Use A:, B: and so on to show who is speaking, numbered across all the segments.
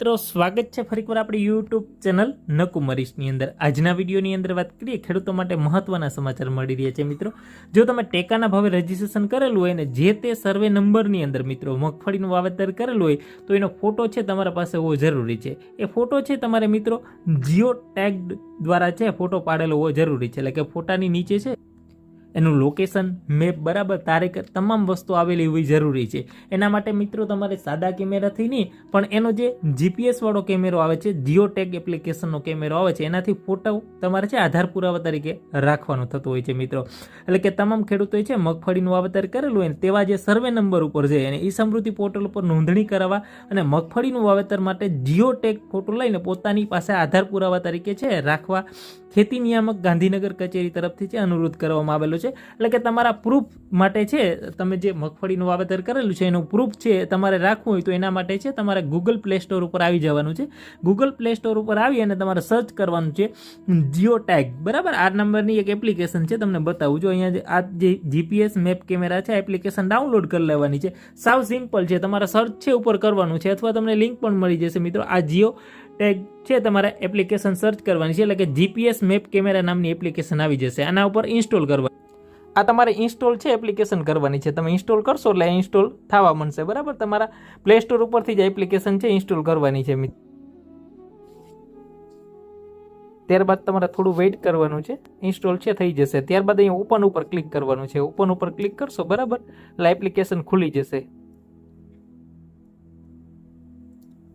A: મિત્રો, સ્વાગત છે ફરીકવાર આપણી યુટ્યુબ ચેનલ નકુમરીશની અંદર. આજના વિડીયોની અંદર વાત કરીએ, ખેડૂતો માટે મહત્વના સમાચાર મળી રહ્યા છે મિત્રો. જો તમે ટેકાના ભાવે રજીસ્ટ્રેશન કરેલું હોય ને જે તે સર્વે નંબરની અંદર મિત્રો મગફળીનું વાવેતર કરેલું હોય, તો એનો ફોટો છે તમારા પાસે હોવો જરૂરી છે. એ ફોટો છે તમારે મિત્રો જીઓ ટેગ દ્વારા છે, ફોટો પાડેલો હોવો જરૂરી છે. એટલે કે ફોટાની નીચે છે એનું લોકેશન મેપ બરાબર, તારીખ, તમામ વસ્તુ આવેલી હોવી જરૂરી છે. એના માટે મિત્રો, તમારે સાદા કેમેરાથી નહીં, પણ એનો જે જીપીએસવાળો કેમેરો આવે છે જીઓટેક એપ્લિકેશનનો કેમેરો આવે છે, એનાથી ફોટો તમારે છે, આધાર પુરાવા તરીકે રાખવાનું થતું હોય છે, મિત્રો. એટલે કે તમામ ખેડૂતોએ છે, મગફળીનું વાવેતર કરેલું હોય તેવા જે સર્વે નંબર ઉપર છે અને ઈ સમૃદ્ધિ પોર્ટલ ઉપર નોંધણી કરાવવા અને મગફળીનું વાવેતર માટે જીઓટેક ફોટો લઈને પોતાની પાસે આધાર પુરાવા તરીકે છે, રાખવા ખેતી નિયામક ગાંધીનગર કચેરી તરફથી છે, અનુરોધ કરવામાં આવેલો છે. એટલે કે તમારા પ્રૂફ માટે છે, તમે જે મગફળીનું વાવેતર કરેલું છે, એનું પ્રૂફ છે, તમારે રાખવું હોય તો એના માટે છે, તમારે ગૂગલ પ્લે સ્ટોર ઉપર આવી જવાનું છે. ગૂગલ પ્લે સ્ટોર ઉપર આવી અને તમારે સર્ચ કરવાનું છે જીઓ ટેગ બરાબર? આ નંબરની એક એપ્લિકેશન છે, તમને બતાવું. જો અહીંયા આ જે જીપીએસ મેપ કેમેરા છે એપ્લિકેશન ડાઉનલોડ કરી લેવાની છે. સાવ સિમ્પલ છે. તમારે સર્ચ છે ઉપર કરવાનું છે, અથવા તમને લિંક પણ મળી જશે મિત્રો. આ જીઓ ટેગ છે, તમારે એપ્લિકેશન સર્ચ કરવાની છે. એટલે કે જીપીએસ મેપ કેમેરા નામની એપ્લિકેશન આવી જશે. આના ઉપર ઇન્સ્ટોલ કરવા આ તમારે ઇન્સ્ટોલ છે એપ્લિકેશન કરવાની છે. તમે ઇન્સ્ટોલ કરશો એટલે ઇન્સ્ટોલ થવા મળશે બરાબર? તમારા પ્લે સ્ટોર ઉપરથી જ એપ્લિકેશન છે, ઇન્સ્ટોલ કરવાની છે મિત્ર ત્યારબાદ તમારે થોડું વેઇટ કરવાનું છે. ઇન્સ્ટોલ છે, થઈ જશે. ત્યારબાદ અહીંયા ઓપન ઉપર ક્લિક કરવાનું છે. ઓપન ઉપર ક્લિક કરશો, બરાબર? એટલે એપ્લિકેશન ખુલી જશે.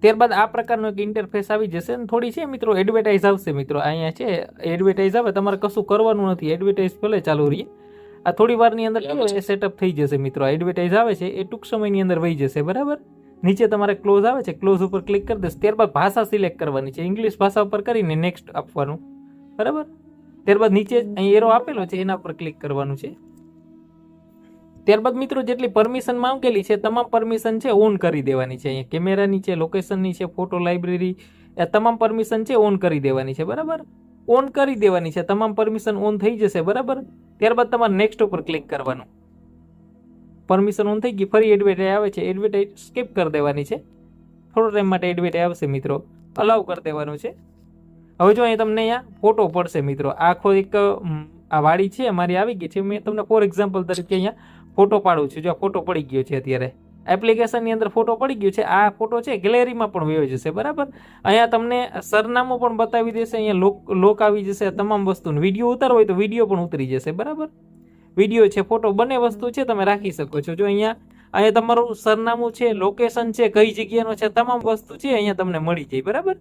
A: ત્યારબાદ આ પ્રકારનો એક ઇન્ટરફેસ આવી જશે અને થોડી છે, મિત્રો? એડવર્ટાઇઝ આવશે, મિત્રો. અહીંયા છે એડવર્ટાઇઝ આવે. તમારે કશું કરવાનું નથી. એડવર્ટાઇઝ ભલે ચાલુ રહીએ આ થોડી વારની અંદર કેવું એ સેટઅપ થઈ જશે મિત્રો. એડવર્ટાઇઝ આવે છે એ ટૂંક સમયની અંદર વહી જશે બરાબર? નીચે તમારે ક્લોઝ આવે છે ક્લોઝ ઉપર ક્લિક કરી દેશ ત્યારબાદ ભાષા સિલેક્ટ કરવાની છે. ઇંગ્લિશ ભાષા ઉપર કરીને નેક્સ્ટ આપવાનું. બરાબર? ત્યારબાદ નીચે અહીં એરો આપેલો છે એના પર ક્લિક કરવાનું છે. ત્યારબાદ મિત્રો જેટલી પરમિશન માંગેલી છે તમામ પરમિશન છે ઓન કરી દેવાની છે. અહીંયા કેમેરાની છે લોકેશનની છે ફોટો લાઇબ્રેરી એ તમામ પરમિશન છે ઓન કરી દેવાની છે. બરાબર? ઓન કરી દેવાની છે. તમામ પરમિશન ઓન થઈ જશે, બરાબર? ત્યારબાદ તમારે નેક્સ્ટ ઉપર ક્લિક કરવાનું. પરમિશન ઓન થઈ ગઈ, ફરી એડવર્ટાઇઝ આવે છે. એડવર્ટાઇઝ સ્કીપ કરી દેવાની છે. થોડો ટાઈમ માટે એડવર્ટાઇઝ આવશે, મિત્રો. અલાઉ કરી દેવાનું છે. હવે જો અહીંયા તમને અહીંયા ફોટો પડશે, મિત્રો. આખો એક આ વાડી છે, મારી આવી ગઈ છે. મેં તમને ફોર એક્ઝામ્પલ તરીકે અહીંયા ફોટો પાડું છું. જો આ ફોટો પડી ગયો છે અત્યારે. એપ્લિકેશનની અંદર ફોટો પડી ગયો છે. આ ફોટો છે ગેલેરીમાં પણ વયો જશે, બરાબર? અહીંયા તમને સરનામું પણ બતાવી દેશે, અહીંયા લોક લોક આવી જશે, તમામ વસ્તુનું. વીડિયો ઉતારવો હોય તો વીડિયો પણ ઉતરી જશે, બરાબર? વીડિયો છે, ફોટો, બંને વસ્તુ છે, તમે રાખી શકો છો. જો અહીંયા અહીંયા તમારું સરનામું છે, લોકેશન છે, કઈ જગ્યાનો છે, તમામ વસ્તુ છે, અહીંયા તમને મળી જાય, બરાબર?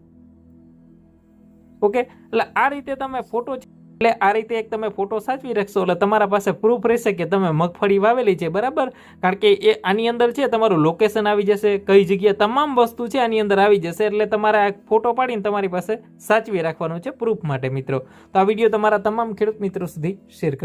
A: ઓકે? એટલે આ રીતે તમે ફોટો એટલે આ રીતે એક તમે ફોટો સાચવી રાખશો, એટલે તમારા પાસે પ્રૂફ રહેશે કે તમે મગફળી વાવેલી છે, બરાબર? કારણ કે એ આની અંદર છે, તમારું લોકેશન આવી જશે, કઈ જગ્યાએ તમામ વસ્તુ છે, આની અંદર આવી જશે, એટલે તમારે આ ફોટો પાડીને તમારી પાસે સાચવી રાખવાનું છે પ્રૂફ માટે, મિત્રો. તો આ વીડિયો તમારા તમામ ખેડૂત મિત્રો સુધી શેર કરો